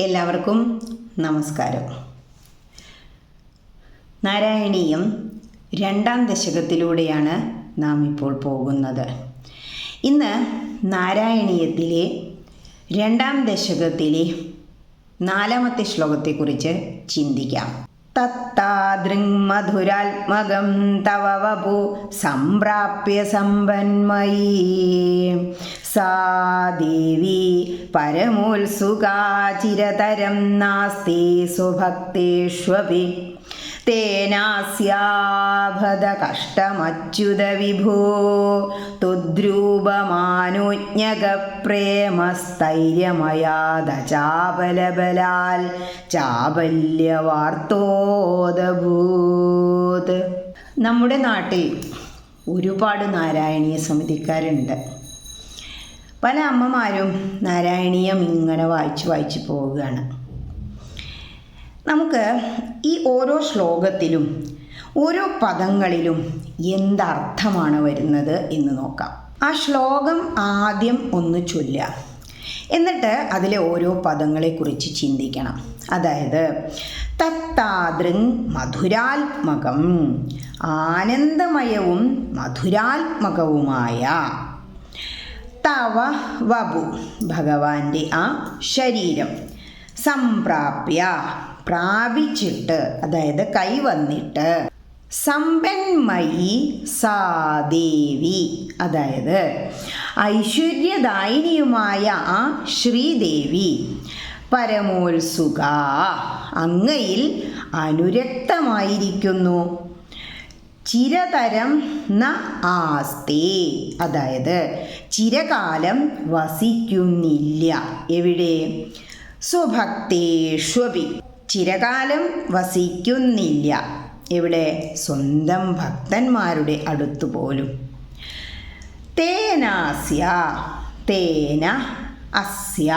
എല്ലാവർക്കും നമസ്കാരം. നാരായണീയം രണ്ടാം ദശകത്തിലൂടെയാണ് നാം ഇപ്പോൾ പോകുന്നത്. ഇന്ന് നാരായണീയത്തിലെ രണ്ടാം ദശകത്തിലെ നാലാമത്തെ ശ്ലോകത്തെക്കുറിച്ച് ചിന്തിക്കാം. തത്താദൃങ്മധുരാത്മകം തവ വപു സംപ്രാപ്യ സമ്പന്മയീ. സാ ദേവി പരമോത്സുകാചിരതരം നാസ്തി സ്വഭക്തേഷ്വപി. തേനാസ്യാഭത കഷ്ടമച്യുത വിഭോ തുദ്രൂപമാനുജ്ഞകപ്രേമസ്ഥൈര്യമയാദചാപലബലാൽ ചാബല്യവാർത്തോദഭൂത്. നമ്മുടെ നാട്ടിൽ ഒരുപാട് നാരായണീയ സമിതിക്കാരുണ്ട്. പല അമ്മമാരും നാരായണീയം ഇങ്ങനെ വായിച്ച് വായിച്ച് പോവുകയാണ്. നമുക്ക് ഈ ഓരോ ശ്ലോകത്തിലും ഓരോ പദങ്ങളിലും എന്തർത്ഥമാണ് വരുന്നത് എന്ന് നോക്കാം. ആ ശ്ലോകം ആദ്യം ഒന്ന് ചൊല്ലുക. എന്നിട്ട് അതിലെ ഓരോ പദങ്ങളെക്കുറിച്ച് ചിന്തിക്കണം. അതായത് തത്താദൃ മധുരാത്മകം ആനന്ദമയവും മധുരാത്മകവുമായ തവ വപു ഭഗവാന്റെ ആ ശരീരം. സംപ്രാപ്യ. പ്രാപിച്ചിട്ട് അതായത് കൈവന്നിട്ട് സമ്പന്മയി സാദേവി. അതായത് ഐശ്വര്യദായിനിയുമായ ആ ശ്രീദേവി. പരമോത്സുക. അങ്ങയിൽ അനുരക്തമായിരിക്കുന്നു. ചിരതരം ന ആസ്തേ. അതായത് ചിരകാലം വസിക്കുന്നില്ല. എവിടെ? സ്വഭക്തേഷ്വപി. ചിരകാലം വസിക്കുന്നില്ല. ഇവിടെ സ്വന്തം ഭക്തന്മാരുടെ അടുത്തു പോലും തേനാസ്യ തേന അസ്യ.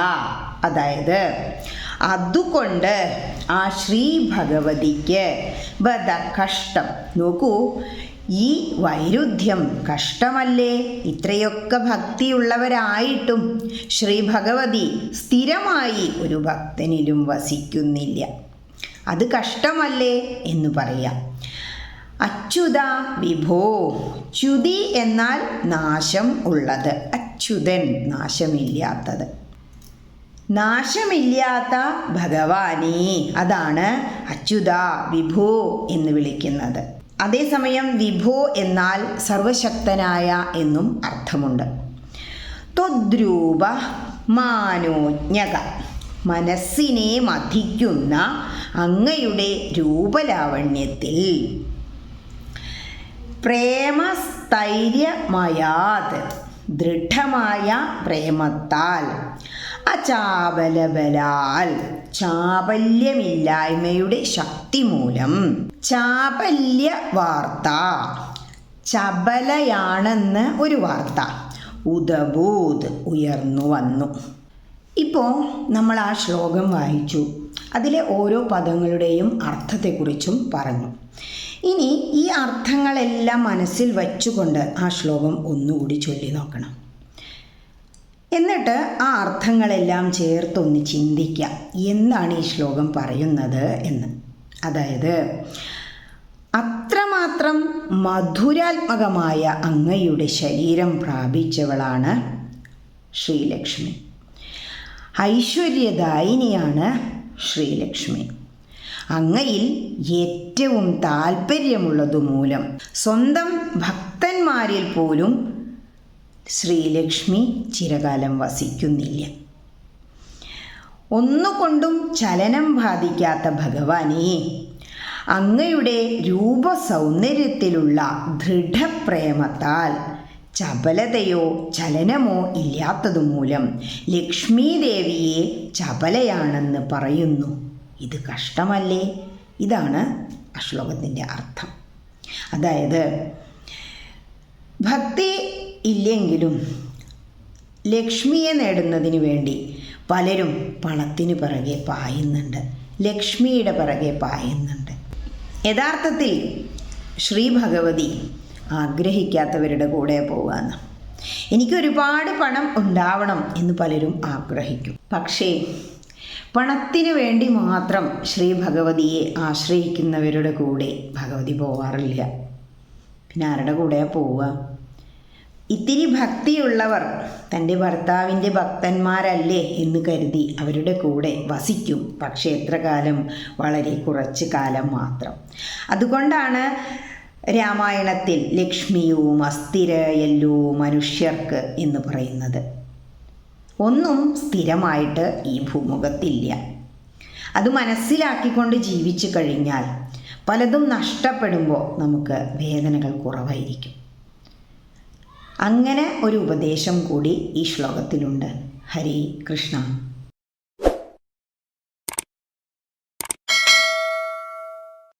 അതായത് അതുകൊണ്ട് ആ ശ്രീ ഭഗവതിക്ക് ബദ കഷ്ടം. നോക്കൂ ഈ വൈരുദ്ധ്യം കഷ്ടമല്ലേ? ഇത്രയൊക്കെ ഭക്തിയുള്ളവരായിട്ടും ശ്രീ ഭഗവതി സ്ഥിരമായി ഒരു ഭക്തനിലും വസിക്കുന്നില്ല. അത് കഷ്ടമല്ലേ എന്ന് പറയാം. അച്യുത വിഭോ ച്യുതി എന്നാൽ നാശം ഉള്ളത്. അച്യുതൻ നാശമില്ലാത്തത്. നാശമില്ലാത്ത ഭഗവാനെ അതാണ് അച്യുത വിഭോ എന്ന് വിളിക്കുന്നത്. അതേസമയം വിഭോ എന്നാൽ സർവശക്തനായ എന്നും അർത്ഥമുണ്ട്. തൊദ്രൂപ മാനോജ്ഞക. മനസ്സിനെ മഥിക്കുന്ന അങ്ങയുടെ രൂപലാവണ്യത്തിൽ പ്രേമസ്ഥൈര്യമയാത് ദൃഢമായ പ്രേമത്താൽ അചാബലബലാൽ ചാപല്യമില്ലായ്മയുടെ ശക്തി മൂലം ചാപല്യ വാർത്ത ചബലയാണെന്ന് ഒരു വാർത്ത. ഉദബൂത് ഉയർന്നു വന്നു. ഇപ്പോൾ നമ്മൾ ആ ശ്ലോകം വായിച്ചു. അതിലെ ഓരോ പദങ്ങളുടെയും അർത്ഥത്തെക്കുറിച്ചും പറഞ്ഞു. ഇനി ഈ അർത്ഥങ്ങളെല്ലാം മനസ്സിൽ വച്ചുകൊണ്ട് ആ ശ്ലോകം ഒന്നുകൂടി ചൊല്ലി നോക്കണം. എന്നിട്ട് ആ അർത്ഥങ്ങളെല്ലാം ചേർത്തൊന്ന് ചിന്തിക്കാം. എന്നാണ് ഈ ശ്ലോകം പറയുന്നത് എന്ന്. അതായത് അത്രമാത്രം മധുരാത്മകമായ അങ്ങയുടെ ശരീരം പ്രാപിച്ചവളാണ് ശ്രീലക്ഷ്മി. ഐശ്വര്യദായിനിയാണ് ശ്രീലക്ഷ്മി. അങ്ങയിൽ ഏറ്റവും താല്പര്യമുള്ളതുമൂലം സ്വന്തം ഭക്തന്മാരിൽ പോലും ശ്രീലക്ഷ്മി ചിരകാലം വസിക്കുന്നില്ല. ഒന്നുകൊണ്ടും ചലനം ബാധിക്കാത്ത ഭഗവാനെ അങ്ങയുടെ രൂപസൗന്ദര്യത്തിലുള്ള ദൃഢപ്രേമത്താൽ ചപലതയോ ചലനമോ ഇല്ലാത്തതുമൂലം ലക്ഷ്മീദേവിയെ ചപലയാണെന്ന് പറയുന്നു. ഇത് കഷ്ടമല്ലേ? ഇതാണ് ആ ശ്ലോകത്തിന്റെ അർത്ഥം. അതായത് ഭക്തി ഇല്ലെങ്കിലും ലക്ഷ്മിയെ നേടുന്നതിന് വേണ്ടി പലരും പണത്തിന് പിറകെ പായുന്നുണ്ട്. ലക്ഷ്മിയുടെ പിറകെ പായുന്നുണ്ട്. യഥാർത്ഥത്തിൽ ശ്രീ ഭഗവതി ആഗ്രഹിക്കാത്തവരുടെ കൂടെ പോകാന്ന്. എനിക്ക് ഒരുപാട് പണം ഉണ്ടാവണം എന്ന് പലരും ആഗ്രഹിക്കും. പക്ഷേ പണത്തിന് വേണ്ടി മാത്രം ശ്രീ ഭഗവതിയെ ആശ്രയിക്കുന്നവരുടെ കൂടെ ഭഗവതി പോവാറില്ല. പിന്നെ ആരുടെ കൂടെയാ പോവുക? ഇത്തിരി ഭക്തിയുള്ളവർ തന്റെ ഭർത്താവിന്റെ ഭക്തന്മാരല്ലേ എന്ന് കരുതി അവരുടെ കൂടെ വസിക്കും. പക്ഷേ എത്ര കാലം വളരെ കുറച്ച് കാലം മാത്രം. അതുകൊണ്ടാണ് രാമായണത്തിൽ ലക്ഷ്മിയും അസ്ഥിരയല്ലോ മനുഷ്യർക്ക് എന്ന് പറയുന്നത്. ഒന്നും സ്ഥിരമായിട്ട് ഈ ഭൂമുഖത്തില്ല. അത് മനസ്സിലാക്കിക്കൊണ്ട് ജീവിച്ചു കഴിഞ്ഞാൽ പലതും നഷ്ടപ്പെടുമ്പോൾ നമുക്ക് വേദനകൾ കുറവായിരിക്കും. അങ്ങനെ ഒരു ഉപദേശം കൂടി ഈ ശ്ലോകത്തിലുണ്ട്. ഹരി കൃഷ്ണ.